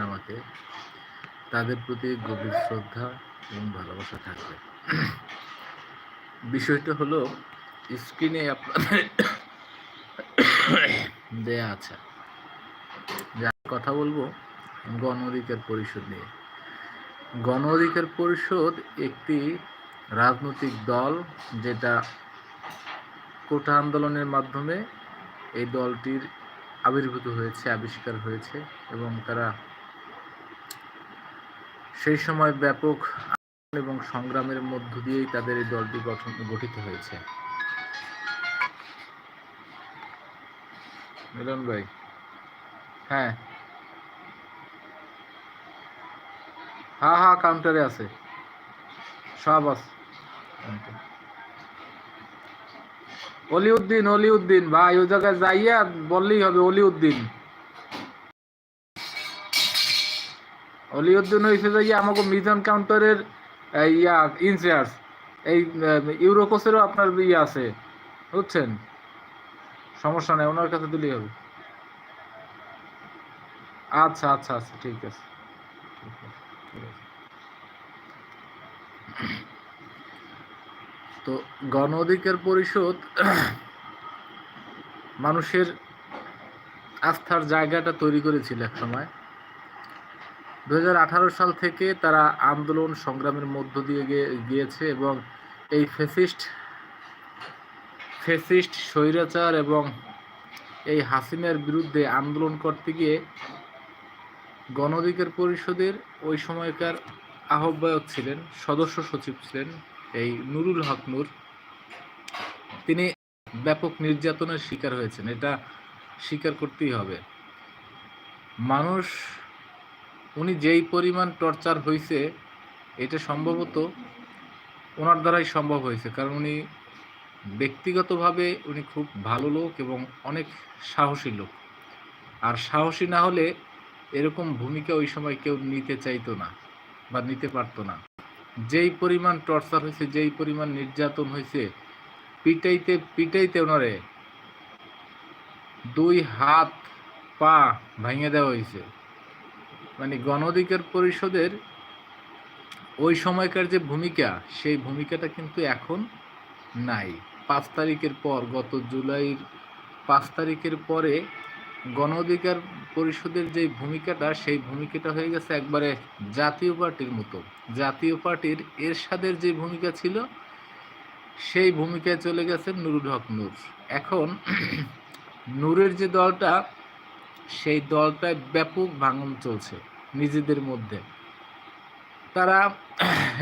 আমাকে তাদের প্রতি গভীর শ্রদ্ধা এবং ভালোবাসা থাকবে। বিষয়টা হলো, স্ক্রিনে আপনাদের দেয়া আছে। যে কথা বলব গণ অধিকার পরিষদ নিয়ে। গণ অধিকার পরিষদ একটি রাজনৈতিক দল যেটা কোটা আন্দোলনের মাধ্যমে এই দলটির আবির্ভূত হয়েছে, আবিষ্কার হয়েছে এবং তারা সেই সময় ব্যাপক এবং সংগ্রামের মধ্য দিয়েই তাদের এই দলটি গঠন, গঠিত হয়েছে। মিলন ভাই। হ্যাঁ। হ্যাঁ হ্যাঁ কাউন্টারে আছে। সব আছে। অলিউদ্দিন অলিউদ্দিন, ভাই, ওই জায়গায় যাইয়া বললেই হবে অলিউদ্দিন। অলিউদ্দিন হয়েছে যাইয়া আমাকে মিজান কাউন্টারের ইয়া ইনচার্জ এই ইউরোকোসেরও আপনার ইয়ে আছে, বুঝছেন? সমস্যা নেই, ওনার কাছে দিলেই হবে। আচ্ছা আচ্ছা আচ্ছা ঠিক আছে। তো গণ অধিকার পরিষদ মানুষের আস্থার জায়গাটা তৈরি করেছিল এক সময়। দু হাজার আঠারো সাল থেকে তারা আন্দোলন সংগ্রামের মধ্য দিয়ে গিয়ে- গিয়েছে এবং এই ফেসিস্ট ফেসিস্ট স্বৈরাচার এবং এই হাসিনার বিরুদ্ধে আন্দোলন করতে গিয়ে গণ অধিকার পরিষদের ওই সময়কার আহ্বায়ক ছিলেন, সদস্য সচিব ছিলেন এই নুরুল হক নূর। তিনি ব্যাপক নির্যাতনের শিকার হয়েছেন, এটা স্বীকার করতেই হবে। মানুষ উনি যেই পরিমাণ টর্চার হয়েছে এটা সম্ভবত ওনার দ্বারাই সম্ভব হয়েছে। কারণ উনি ব্যক্তিগতভাবে উনি খুব ভালো লোক এবং অনেক সাহসী লোক। আর সাহসী না হলে এরকম ভূমিকা ওই সময় কেউ নিতে চাইতো না বা নিতে পারতো না। যেই পরিমাণ টর্চার হয়েছে, যেই পরিমাণ নির্যাতন হয়েছে, পিটাইতে পিটাইতে ওনারে দুই হাত পা ভেঙে দেওয়া হয়েছে। মানে গণ অধিকার পরিষদের ওই সময়কার যে ভূমিকা, সেই ভূমিকাটা কিন্তু এখন নাই। পাঁচ তারিখের পর, গত জুলাইয়ের পাঁচ তারিখের পরে গণ অধিকার পরিষদের যে ভূমিকাটা, সেই ভূমিকাটা হয়ে গেছে একবারে জাতীয় পার্টির মতো। জাতীয় পার্টির এরশাদের যে ভূমিকা ছিল, সেই ভূমিকায় চলে গেছে নুরুল হক নূর। এখন নূরের যে দলটা সেই দলটায় ব্যাপক ভাঙন চলছে নিজেদের মধ্যে। তারা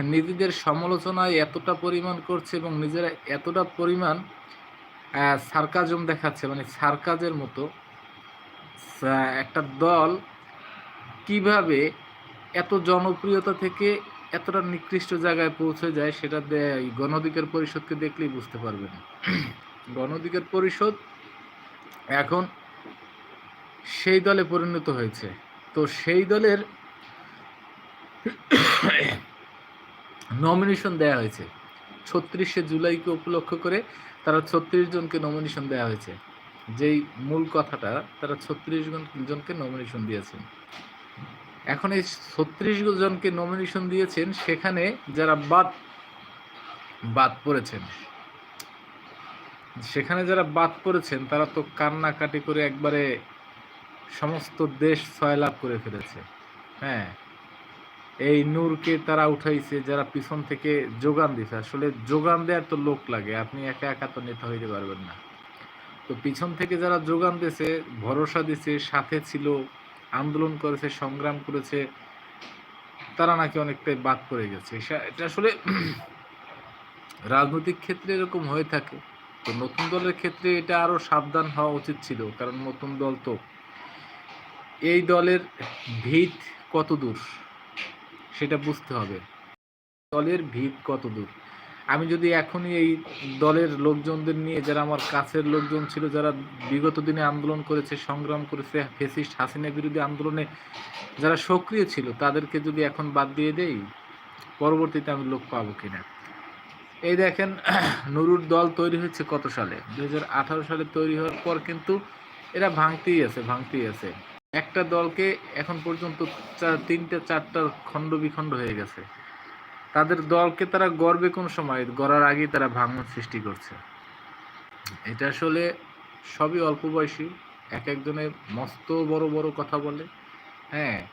নিজেদের সমালোচনায় এতটা পরিমাণ করছে এবং নিজেরা এতটা পরিমাণ সার্কাজম দেখাচ্ছে মানে সার্কাজের মতো একটা দল কীভাবে এত জনপ্রিয়তা থেকে এতটা নিকৃষ্ট জায়গায় পৌঁছে যায় সেটা দে- এই গণ অধিকার পরিষদকে দেখলেই বুঝতে পারবেন। গণ অধিকার পরিষদ এখন সেই দলে পরিণত হয়েছে। তো সেই দলের নমিনেশন দেওয়া হয়েছে। ছত্রিশে জুলাইকে উপলক্ষ করে তারা ছত্রিশ জনকে নমিনেশন দেওয়া হয়েছে। যেই মূল কথাটা, তারা ছত্রিশ জনকে নমিনেশন দিয়েছেন। এখন এই ছত্রিশ জনকে নমিনেশন দিয়েছেন, সেখানে যারা বাদ বাদ পড়েছেন, সেখানে যারা বাদ পড়েছেন, তারা তো কান্নাকাটি করে একবারে সমস্ত দেশ সয়লাভ করে ফেলেছে। হ্যাঁ এই নূরকে তারা উঠাইছে, যারা পিছন থেকে যোগান দিছে। আসলে যোগান দেওয়ার তো লোক লাগে, আপনি একা একা তো নেতা হইতে পারবেন না। তো পিছন থেকে যারা যোগান দিয়েছে ভরসা দিছে, সাথে ছিল, আন্দোলন করেছে, সংগ্রাম করেছে, তারা নাকি অনেকটাই বাদ পড়ে গেছে। এটা আসলে রাজনৈতিক ক্ষেত্রে এরকম হয়ে থাকে। তো নতুন দলের ক্ষেত্রে এটা আরও সাবধান হওয়া উচিত ছিল, কারণ নতুন দল তো এই দলের ভিত কত দূর? সেটা বুঝতে হবে। দলের ভিত কত দূর? আমি যদি এখনই এই দলের লোকজনদের নিয়ে, যারা আমার কাছের লোকজন ছিল, যারা বিগত দিনে আন্দোলন করেছে, সংগ্রাম করেছে, ফেসিস্ট হাসিনা বিরোধী আন্দোলনে যারা সক্রিয় ছিল, তাদেরকে যদি এখন বাদ দিয়ে দেই, পরবর্তীতে আমি লোক পাবো কিনা? এই দেখেন, নুরুর দল তৈরি হয়েছে কত সালে? দু হাজার আঠারো সালে তৈরি হওয়ার পর কিন্তু এরা ভাঙতেই আছে ভাঙতেই আছে। একটা দলকে এখন পর্যন্ত তিনটে, চারটা খণ্ড বিখণ্ড হয়ে গেছে। তাদের দলকে তারা গড়বে কোন সময়? গড়ার আগেই তারা ভাঙন সৃষ্টি করছে। এটা আসলে সবই অল্প বয়সী, এক একজনের মস্ত বড় বড় কথা বলে। হ্যাঁ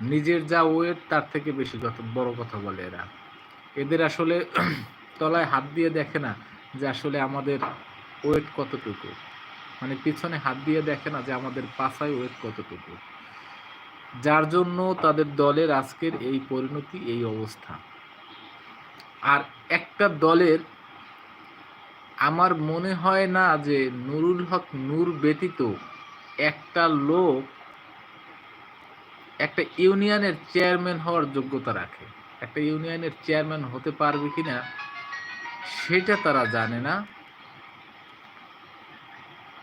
নিজের যা ওয়েট, তার থেকে বেশি কথা, বড় কথা বলে এরা। এদের আসলে তলায় হাত দিয়ে দেখে না যে আসলে আমাদের ওয়েট কতটুকু। মানে পিছনে হাত দিয়ে দেখে না যে আমাদের পাছায় ওয়েট কতটুকু। যার জন্য তাদের দলের আজকের এই পরিণতি, এই অবস্থা। আর একটা দলের আমার মনে হয় না যে নুরুল হক নূর ব্যতীত একটা লোক একটা ইউনিয়নের চেয়ারম্যান হওয়ার যোগ্যতা রাখে। একটা ইউনিয়নের চেয়ারম্যান হতে পারবে কিনা, সেটা তারা জানে না।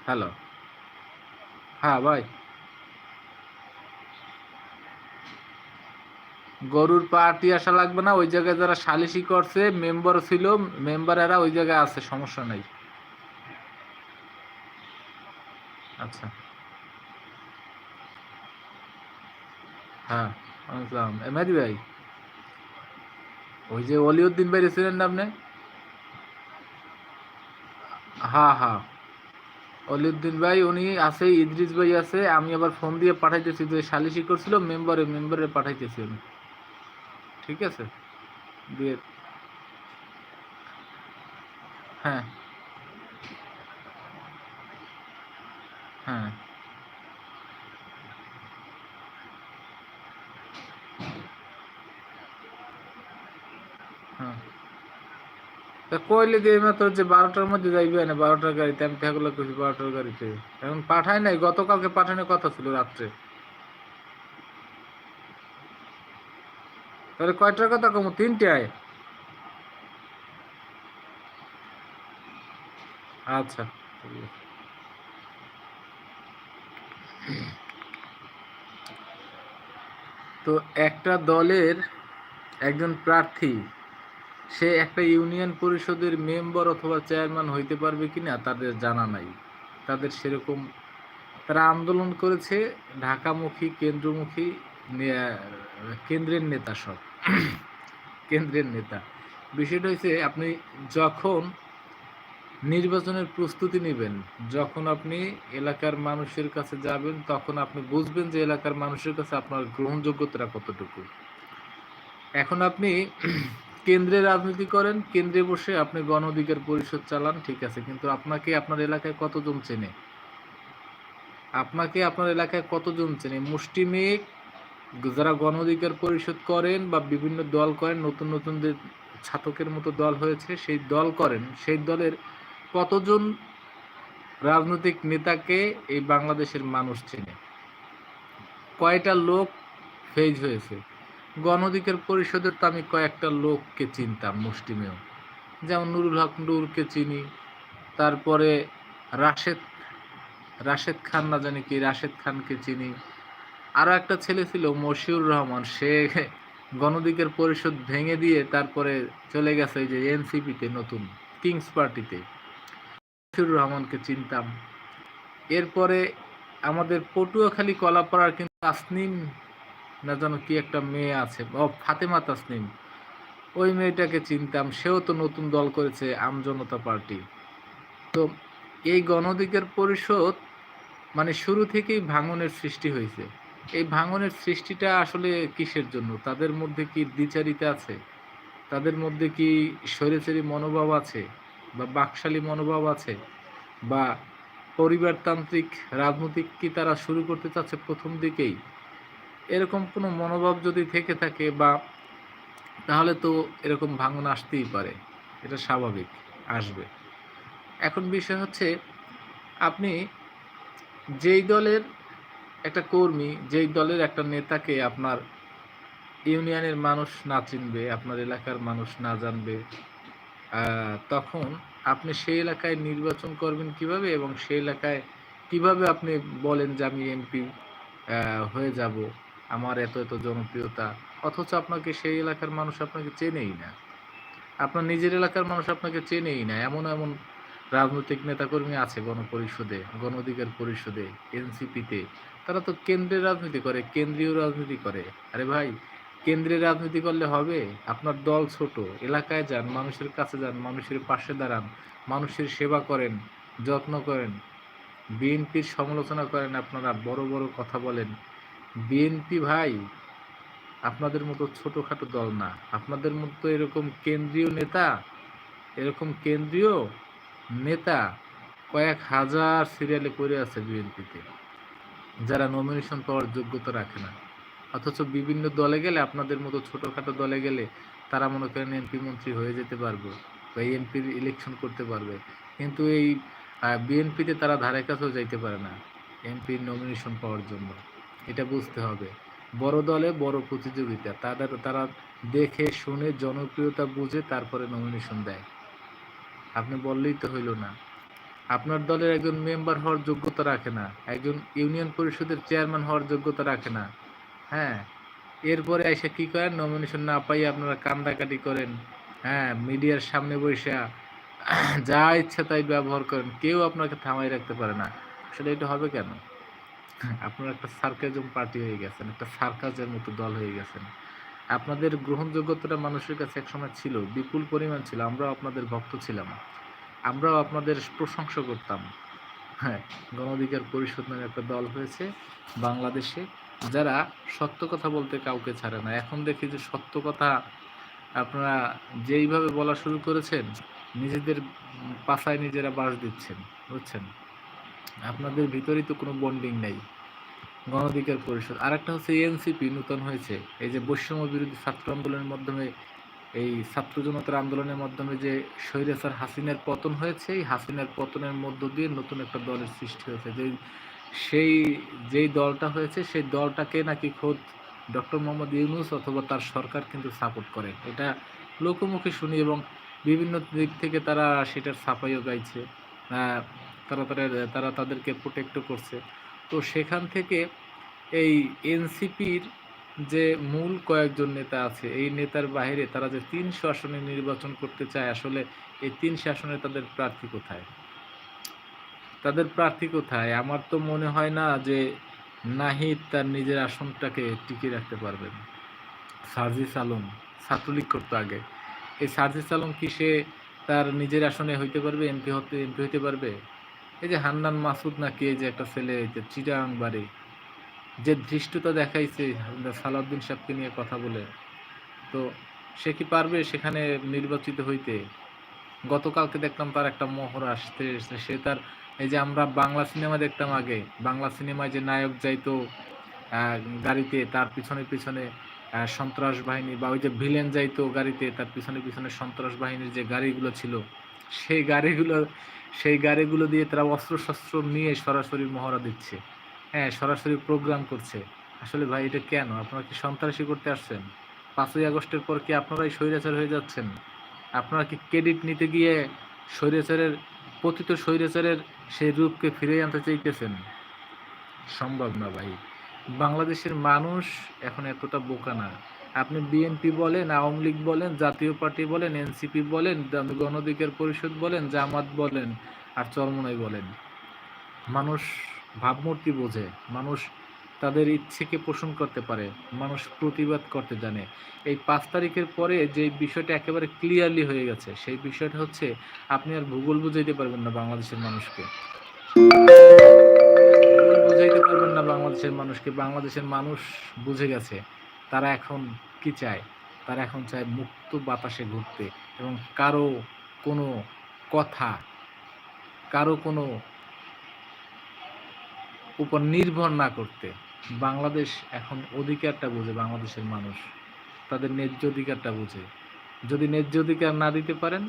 হ্যালো। হ্যাঁ ভাই। গরুর পার্টি আসা লাগবে না, ওই জায়গায় যারা সালিশি করছে, মেম্বার ছিল, মেম্বারেরা ওই জায়গায় আছে, সমস্যা নাই। আচ্ছা। হ্যাঁ আসসালাম এমআদি ভাই, ওই যে অলিউদ্দিন ভাই রেসিডেন্ট আপনি? হ্যাঁ হ্যাঁ। অলিউদ্দিন ভাই, উনি আছে, ইদ্রিস ভাই আছে, আমি আবার ফোন দিয়ে পাঠাইতেছি, যে সালিশি করছিল, মেম্বারে মেম্বারে পাঠাইতেছি আমি। ঠিক আছে? দিয়ে হ্যাঁ। হ্যাঁ। হ্যাঁ তা কইলে যে মাত্র যে বারোটার মধ্যে যাইবে না, বারোটার গাড়িতে, আমি থাকলে কইছি বারোটার গাড়িতে। এখন পাঠায় নাই, গতকালকে পাঠানোর কথা ছিল রাত্রে। তাহলে কয়টার কথা কম? তিনটায়? আচ্ছা। তো একটা দলের একজন প্রার্থী সে একটা ইউনিয়ন পরিষদের মেম্বার অথবা চেয়ারম্যান হইতে পারবে কিনা তাদের জানা নাই। তাদের সেরকম তারা আন্দোলন করেছে, ঢাকামুখী, কেন্দ্রমুখী, নে- কেন্দ্রের নেতা সব। কেন্দ্রের নেতা। বিষয়টা হচ্ছে আপনি যখন নির্বাচনের প্রস্তুতি নেবেন, যখন আপনি এলাকার মানুষের কাছে যাবেন, তখন আপনি বুঝবেন যে এলাকার মানুষের কাছে আপনার গ্রহণযোগ্যতা কতটুকু। এখন আপনি কেন্দ্রে রাজনীতি করেন, কেন্দ্রে বসে আপনি গণ অধিকার পরিষদ চালান, ঠিক আছে, কিন্তু আপনাকে আপনার এলাকায় কতজন চেনে? আপনাকে আপনার এলাকায় কতজন চেনে? মুষ্টিমেয় যারা গণ অধিকার পরিষদ করেন বা বিভিন্ন দল করেন, নতুন নতুন যে ছাতকের মতো দল হয়েছে, সেই দল করেন, সেই দলের কতজন রাজনৈতিক নেতাকে এই বাংলাদেশের মানুষ চেনে? কয়টা লোক ফেজ হয়েছে? গণ অধিকার পরিষদের তো আমি কয়েকটা লোককে চিনতাম, মুষ্টিমেয়। যেমন নুরুল হক নুরকে চিনি, তারপরে রাশেদ রাশেদ খান না জানি কি, রাশেদ খানকে চিনি। আরও একটা ছেলে ছিল, মশিউর রহমান, সে গণদিকের পরিষদ ভেঙে দিয়ে তারপরে চলে গেছে যে এনসিপিতে, নতুন, কিংস পার্টিতে। মশিউর রহমানকে চিনতাম। এরপরে আমাদের পটুয়াখালী কলাপাড়ার কিন্তু তাসনিম না যেন কি একটা মেয়ে আছে। ও ফাতেমা তাসনিম। ওই মেয়েটাকে চিনতাম। সেও তো নতুন দল করেছে আমজনতা পার্টি। তো এই গণধিকার পরিষদ মানে শুরু থেকেই ভাঙনের সৃষ্টি হয়েছে। এই ভাঙনের সৃষ্টিটা আসলে কিসের জন্য? তাদের মধ্যে কি দ্বিচারিতা আছে? তাদের মধ্যে কি স্বৈরাচারী মনোভাব আছে? বা বাকশালী মনোভাব আছে? বা পরিবারতান্ত্রিক রাজনৈতিক কি তারা শুরু করতে চাচ্ছে প্রথম দিকেই? এরকম কোনো মনোভাব যদি থেকে থাকে বা তাহলে তো এরকম ভাঙন আসতেই পারে, এটা স্বাভাবিক, আসবে। এখন বিষয় হচ্ছে, আপনি যেই দলের একটা কর্মী, যেই দলের একটা নেতাকে আপনার ইউনিয়নের মানুষ না চিনবে, আপনার এলাকার মানুষ না জানবে তখন আপনি সেই এলাকায় নির্বাচন করবেন কীভাবে এবং সেই এলাকায় কীভাবে আপনি বলেন যে আমি এমপি হয়ে যাব? আমার এত এত জনপ্রিয়তা, অথচ আপনাকে সেই এলাকার মানুষ আপনাকে চেনেই না। আপনার নিজের এলাকার মানুষ আপনাকে চেনেই না। এমন এমন রাজনৈতিক নেতাকর্মী আছে গণপরিষদে গণ অধিকার পরিষদে, এনসিপিতে। তারা তো কেন্দ্রের রাজনীতি করে, কেন্দ্রীয় রাজনীতি করে। আরে ভাই, কেন্দ্রের রাজনীতি করলে হবে? আপনার দল ছোট, এলাকায় যান, মানুষের কাছে যান, মানুষের পাশে দাঁড়ান, মানুষের সেবা করেন, যত্ন করেন। বিএনপির সমালোচনা করেন আপনারা, বড় বড় কথা বলেন। বিএনপি ভাই, আপনাদের মতো ছোটোখাটো দল না। আপনাদের মতো এরকম কেন্দ্রীয় নেতা, এরকম কেন্দ্রীয় নেতা কয়েক হাজার সিরিয়ালে পড়ে আছে বিএনপিতে, যারা নমিনেশন পাওয়ার যোগ্যতা রাখে না। অথচ বিভিন্ন দলে গেলে, আপনাদের মতো ছোটোখাটো দলে গেলে তারা মনে করেন এমপি মন্ত্রী হয়ে যেতে পারবে বা এমপির ইলেকশন করতে পারবে। কিন্তু এই বিএনপিতে তারা ধারে কাছেও যাইতে পারে না, এমপির নমিনেশন পাওয়ার জন্য। এটা বুঝতে হবে। বড় দলে বড় প্রতিযোগিতা, তাদের, তারা দেখে, শুনে, জনপ্রিয়তা বুঝে তারপরে নমিনেশন দেয়। আপনি বললেই তো হইল না। আপনার দলের একজন মেম্বার হওয়ার যোগ্যতা রাখে না, একজন ইউনিয়ন পরিষদের চেয়ারম্যান হওয়ার যোগ্যতা রাখে না। হ্যাঁ এরপরে এসে কি করেন? নমিনেশন না পাই আপনারা কান্দাকাটি করেন। হ্যাঁ মিডিয়ার সামনে বসে যা ইচ্ছা তাই ব্যবহার করেন। কেউ আপনাকে থামাই রাখতে পারে না। আসলে এটা হবে কেন? আপনারা একটা সার্কাজম পার্টি হয়ে গেছেন, একটা সার্কাজের মতো দল হয়ে গেছেন। আপনাদের গ্রহণযোগ্যতাটা মানুষের কাছে একসময় ছিল, বিপুল পরিমাণ ছিল, আমরাও আপনাদের ভক্ত ছিলাম। আমরাও আপনাদের প্রশংসা করতাম। হ্যাঁ গণ অধিকার পরিষদ নামে একটা দল হয়েছে বাংলাদেশে, যারা সত্য কথা বলতে কাউকে ছাড়ে না। এখন দেখি যে সত্য কথা আপনারা যেইভাবে বলা শুরু করেছেন, নিজেদের পাশায় নিজেরা বাস দিচ্ছেন, বুঝছেন? আপনাদের ভিতরেই তো কোনো বন্ডিং নেই। গণধিকার পরিষদ। আর একটা হচ্ছে এনসিপি নূতন হয়েছে। এই যে বৈষম্য বিরোধী ছাত্র আন্দোলনের মাধ্যমে, এই ছাত্র জনতার আন্দোলনের মাধ্যমে যে স্বৈরাচার হাসিনার পতন হয়েছে, এই হাসিনার পতনের মধ্য দিয়ে নতুন একটা দলের সৃষ্টি হয়েছে। যে সেই, যেই দলটা হয়েছে, সেই দলটাকে নাকি খোদ ডক্টর মোহাম্মদ ইউনুস অথবা তার সরকার কিন্তু সাপোর্ট করে এটা লোকমুখে শুনি এবং বিভিন্ন দিক থেকে তারা সেটার সাফাইও গাইছে। তারা তারা তারা তাদেরকে প্রোটেক্টও করছে। তো সেখান থেকে এই এনসিপির যে মূল কয়েকজন নেতা আছে, এই নেতার বাইরে তারা যে তিনশো আসনে নির্বাচন করতে চায়, আসলে এই তিনশো আসনে তাদের প্রার্থী কোথায়? তাদের প্রার্থী কোথায়? আমার তো মনে হয় না যে নাহিদ তার নিজের আসনটাকে টিকে রাখতে পারবেন। সার্জিস আলম, ছাত্রলীগ করতো আগে। এই সার্জিস আলম কি সে তার নিজের আসনে হইতে পারবে? এমপি হতে, এমপি হইতে পারবে? এই যে হান্নান মাসুদ নাকি এই যে একটা ছেলে যে চিটাং বাড়ি, যে ধৃষ্টতা দেখাইছে সালাউদ্দিন সাহেবকে নিয়ে কথা বলে, তো সে কি পারবে সেখানে নির্বাচিত হইতে? গতকালকে দেখলাম তার একটা মোহর আসতে সে তার, এই যে আমরা বাংলা সিনেমা দেখতাম আগে, বাংলা সিনেমায় যে নায়ক যাইতো গাড়িতে, তার পিছনে পিছনে সন্ত্রাস বাহিনী বা ওই যে ভিলেন যাইতো গাড়িতে, তার পিছনে পিছনে সন্ত্রাস বাহিনীর যে গাড়িগুলো ছিল, সেই গাড়িগুলো সেই গাড়িগুলো দিয়ে তারা অস্ত্রশস্ত্র নিয়ে সরাসরি মহড়া দিচ্ছে। হ্যাঁ সরাসরি প্রোগ্রাম করছে। আসলে ভাই, এটা কেন? আপনারা কি সন্ত্রাসী করতে আসছেন? পাঁচই আগস্টের পর কি আপনারাই স্বৈরাচার হয়ে যাচ্ছেন? আপনারা কি ক্রেডিট নিতে গিয়ে স্বৈরাচারের, পতিত স্বৈরাচারের সেই রূপকে ফিরে আনতে চাইতেছেন? সম্ভব না ভাই। বাংলাদেশের মানুষ এখন এতটা বোকা না। আপনি বিএনপি বলেন, আওয়ামী লীগ বলেন, জাতীয় পার্টি বলেন এনসিপি বলেন গণ অধিকার পরিষদ বলেন, জামাত বলেন আর চরমনাই বলেন। মানুষ ভাবমূর্তি বোঝে, মানুষ তাদের ইচ্ছেকে পোষণ করতে পারে, মানুষ প্রতিবাদ করতে জানে। এই পাঁচ তারিখের পরে যে বিষয়টা একেবারে ক্লিয়ারলি হয়ে গেছে, সেই বিষয়টা হচ্ছে আপনি আর ভূগোল বুঝাইতে পারবেন না বাংলাদেশের মানুষকে। বুঝাইতে পারবেন না বাংলাদেশের মানুষকে, বাংলাদেশের মানুষ বুঝে গেছে। তারা এখন কি চায়? তারা এখন চায় মুক্ত বাতাসে ঘুরতে এবং কারও কোনো কথা, কারও কোনো উপর নির্ভর না করতে। বাংলাদেশ এখন অধিকারটা বুঝে, বাংলাদেশের মানুষ তাদের ন্যায্য অধিকারটা বুঝে। যদি ন্যায্য অধিকার না দিতে পারেন,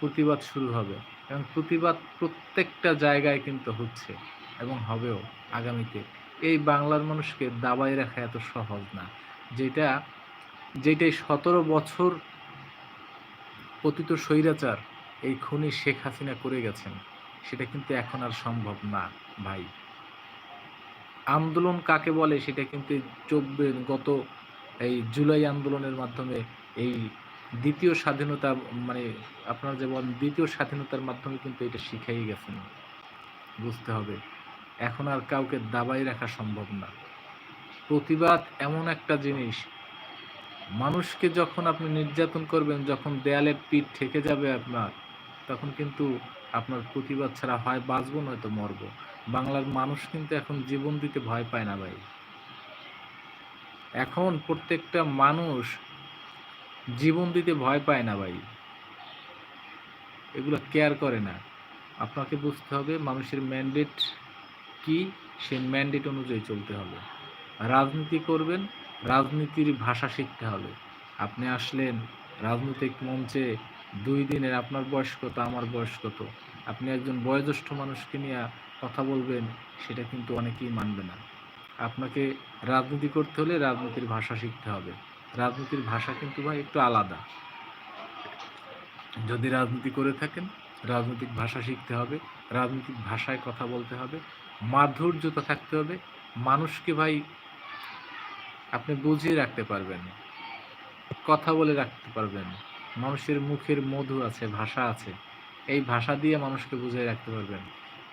প্রতিবাদ শুরু হবে এবং প্রতিবাদ প্রত্যেকটা জায়গায় কিন্তু হচ্ছে এবং হবেও আগামীতে। এই বাংলার মানুষকে দাবাই রাখা এত সহজ না। যেটা, যেটাই সতেরো বছর পতিত স্বৈরাচার এই খুনি শেখ হাসিনা করে গেছেন, সেটা কিন্তু এখন আর সম্ভব না, ভাই। আন্দোলন কাকে বলে সেটা কিন্তু চব্বিশ, গত এই জুলাই আন্দোলনের মাধ্যমে এই দ্বিতীয় স্বাধীনতা মানে আপনারা যেমন দ্বিতীয় স্বাধীনতার মাধ্যমে কিন্তু এটা শিখাই গেছেন। বুঝতে হবে। এখন আর কাউকে দাবাই রাখা সম্ভব না। প্রতিবাদ এমন একটা জিনিস। মানুষকে যখন আপনি নির্যাতন করবেন, যখন দেয়ালে পিঠ ঠেকে যাবে আপনার, তখন কিন্তু আপনার প্রতিবাদ ছাড়া হয়, বাঁচবো নয়তো মরব। বাংলার মানুষ কিন্তু এখন জীবন দিতে ভয় পায় না ভাই। এখন প্রত্যেকটা মানুষ জীবন দিতে ভয় পায় না ভাই। এগুলো কেয়ার করে না। আপনাকে বুঝতে হবে, মানুষের ম্যান্ডেট কি? সেই ম্যান্ডেট অনুযায়ী চলতে হবে। রাজনীতি করবেন, রাজনীতির ভাষা শিখতে হবে। আপনি আসলেন রাজনৈতিক মঞ্চে, দুই দিনের আপনার বয়স কত, আমার বয়স কত? আপনি একজন বয়োজ্যেষ্ঠ মানুষকে নিয়ে কথা বলবেন, সেটা কিন্তু অনেকেই মানবে না। আপনাকে রাজনীতি করতে হলে রাজনীতির ভাষা শিখতে হবে। রাজনীতির ভাষা কিন্তু ভাই একটু আলাদা। যদি রাজনীতি করে থাকেন, রাজনৈতিক ভাষা শিখতে হবে, রাজনৈতিক ভাষায় কথা বলতে হবে, মাধুর্যতা থাকতে হবে। মানুষকে ভাই আপনি বুঝিয়ে রাখতে পারবেন। কথা বলে রাখতে পারবেন। মানুষের মুখের মধু আছে, ভাষা আছে। এই ভাষা দিয়ে মানুষকে বুঝিয়ে রাখতে পারবেন।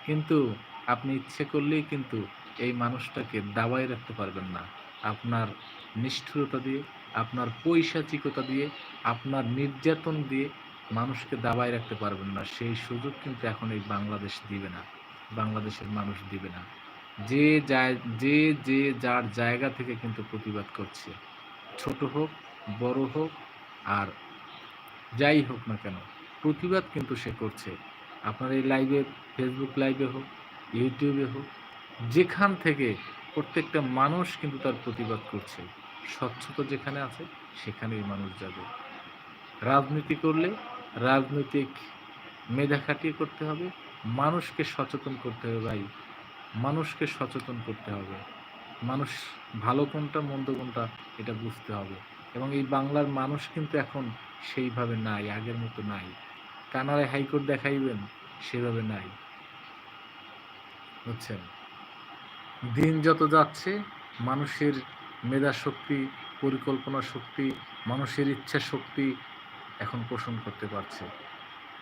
কিন্তু আপনি ইচ্ছে করলেই কিন্তু এই মানুষটাকে দাবায় রাখতে পারবেন না। আপনার নিষ্ঠুরতা দিয়ে, আপনার পৈশাচিকতা দিয়ে, আপনার নির্যাতন দিয়ে মানুষকে দাবায় রাখতে পারবেন না। সেই সুযোগ কিন্তু এখন এই বাংলাদেশ দিবে না। বাংলাদেশের মানুষ দিবে না। যে যে যে যার জায়গা থেকে কিন্তু প্রতিবাদ করছে। ছোট হোক, বড় হোক, আর যাই হোক না কেন, প্রতিবাদ কিন্তু সে করছে। আপনার এই লাইভে ফেসবুক লাইভে হোক ইউটিউবে হোক, যেখান থেকে প্রত্যেকটা মানুষ কিন্তু তার প্রতিবাদ করছে। স্বচ্ছতা যেখানে আছে, সেখানেই মানুষ যাবে। রাজনীতি করলে রাজনৈতিক মেধা খাটিয়ে করতে হবে, মানুষকে সচেতন করতে হবে ভাই। মানুষকে সচেতন করতে হবে। মানুষ ভালো কোনটা, মন্দ কোনটা, এটা বুঝতে হবে। এবং এই বাংলার মানুষ কিন্তু এখন সেইভাবে নাই, আগের মতো নাই। কানাড়ায় হাইকোর্ট দেখাইবেন, সেভাবে নাই। বুঝছেন? দিন যত যাচ্ছে, মানুষের মেধা শক্তি, পরিকল্পনা শক্তি, মানুষের ইচ্ছা শক্তি এখন পোষণ করতে পারছে।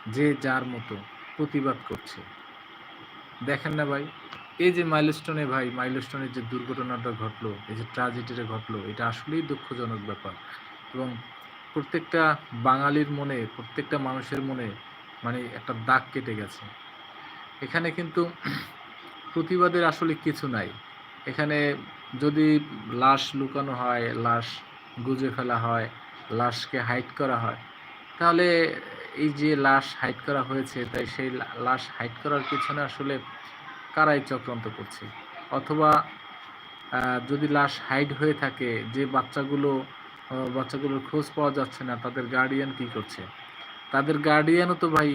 যে যার মতো প্রতিবাদ করছে। দেখেন না ভাই এই যে মাইলস্টোনে ভাই, মাইলস্টোনের যে দুর্ঘটনাটা ঘটলো, এই যে ট্রাজেডিটা ঘটলো, এটা আসলেই দুঃখজনক ব্যাপার। এবং প্রত্যেকটা বাঙালির মনে, প্রত্যেকটা মানুষের মনে মানে একটা দাগ কেটে গেছে। এখানে কিন্তু প্রতিবাদের আসলে কিছু নাই। এখানে যদি লাশ লুকানো হয়, লাশ গুজে ফেলা হয়, লাশকে হাইট করা হয়, তাহলে এই যে লাশ হাইট করা হয়েছে, তাই সেই লাশ হাইট করার পিছনে আসলে কারাই চক্রান্ত করছে। অথবা যদি লাশ হাইড হয়ে থাকে, যে বাচ্চাগুলো বাচ্চাগুলোর খোঁজ পাওয়া যাচ্ছে না, তাদের গার্ডিয়ান কি করছে? তাদের গার্ডিয়ানও তো ভাই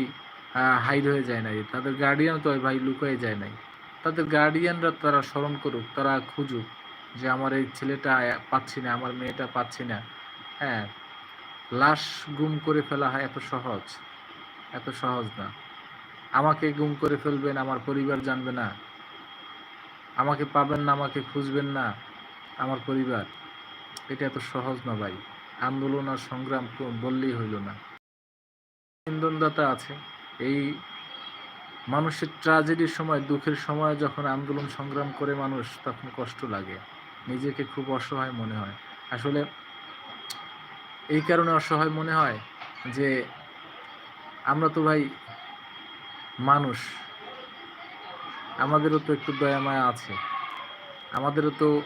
হাইড হয়ে যায় নাই। তাদের গার্ডিয়ানও তো ভাই লুকিয়ে যায় নাই। তাদের গার্ডিয়ানরা তারা স্মরণ করুক, তারা খুঁজুক যে আমার এই ছেলেটা পাচ্ছি না, আমার মেয়েটা পাচ্ছি না। হ্যাঁ লাশ গুম করে ফেলা হয় এত সহজ এত সহজ না। আমাকে গুম করে ফেলবেন, আমার পরিবার জানবে না। আমাকে পাবেন না, আমাকে খুঁজবেন না, আমার পরিবার। এটা এত সহজ না ভাই। আন্দোলন আর সংগ্রাম বললেই হইল না। ইন্ধনদাতা আছে। এই মানুষের ট্রাজেডির সময়, দুঃখের সময় যখন আন্দোলন সংগ্রাম করে মানুষ, তখন কষ্ট লাগে। নিজেকে খুব অসহায় মনে হয়। আসলে এই কারণে অসহায় মনে হয় যে আমরা তো ভাই মানুষ। আমাদেরও তো একটু দয়া, মায়া আছে। আমাদেরও তো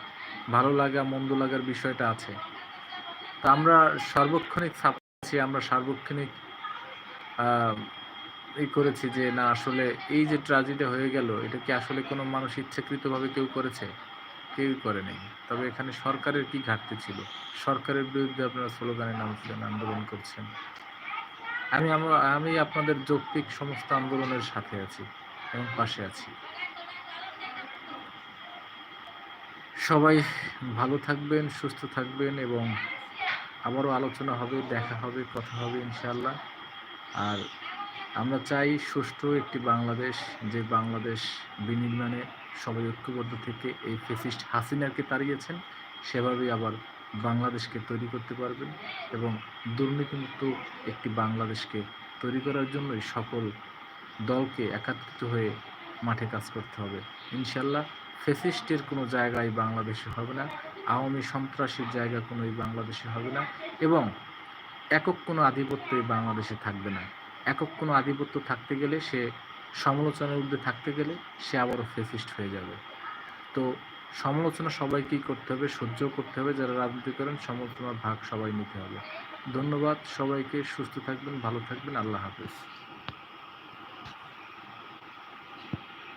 ভালো লাগা, মন্দ লাগার বিষয়টা আছে। তো আমরা সার্বক্ষণিক ছাপাচ্ছি আমরা সার্বক্ষণিক এই করেছি যে, না, আসলে এই যে ট্রাজেডি হয়ে গেল, এটা কি আসলে কোনো মানুষ ইচ্ছাকৃতভাবে কেউ করেছে? কেউই করে নেই। তবে এখানে সরকারের কি ঘাটতি ছিল? সরকারের বিরুদ্ধে আপনারা স্লোগানে নামছিলেন আন্দোলন করছেন। আমি আমি আপনাদের যৌক্তিক সমস্ত আন্দোলনের সাথে আছি এবং পাশে আছি। সবাই ভালো থাকবেন, সুস্থ থাকবেন এবং আবারও আলোচনা হবে, দেখা হবে, কথা হবে ইনশাল্লাহ আর আমরা চাই সুষ্ঠু একটি বাংলাদেশ, যে বাংলাদেশ বিনির্মাণে সবাই ঐক্যবদ্ধ থেকে এই ফেসিস্ট হাসিনাকে তাড়িয়েছেন, সেভাবেই আবার বাংলাদেশকে তৈরি করতে পারবেন এবং দুর্নীতিমুক্ত একটি বাংলাদেশকে তৈরি করার জন্যই সকল দলকে একাত্রিত হয়ে মাঠে কাজ করতে হবে। ইনশাল্লাহ ফেসিস্টের কোনো জায়গায় বাংলাদেশে হবে না, আওয়ামী সন্ত্রাসীর জায়গা কোনো বাংলাদেশে হবে না এবং একক কোনো আধিপত্য এই বাংলাদেশে থাকবে না। একক কোনো আধিপত্য থাকতে গেলে, সে সমালোচনার ঊর্ধ্বে থাকতে গেলে সে আবারও ফেসিস্ট হয়ে যাবে। তো সমালোচনা সবাইকেই করতে হবে সহ্য করতে হবে। যারা রাজনীতি করেন, সমালোচনার ভাগ সবাই নিতে হবে। ধন্যবাদ সবাইকে, সুস্থ থাকবেন, ভালো থাকবেন। আল্লাহ হাফেজ।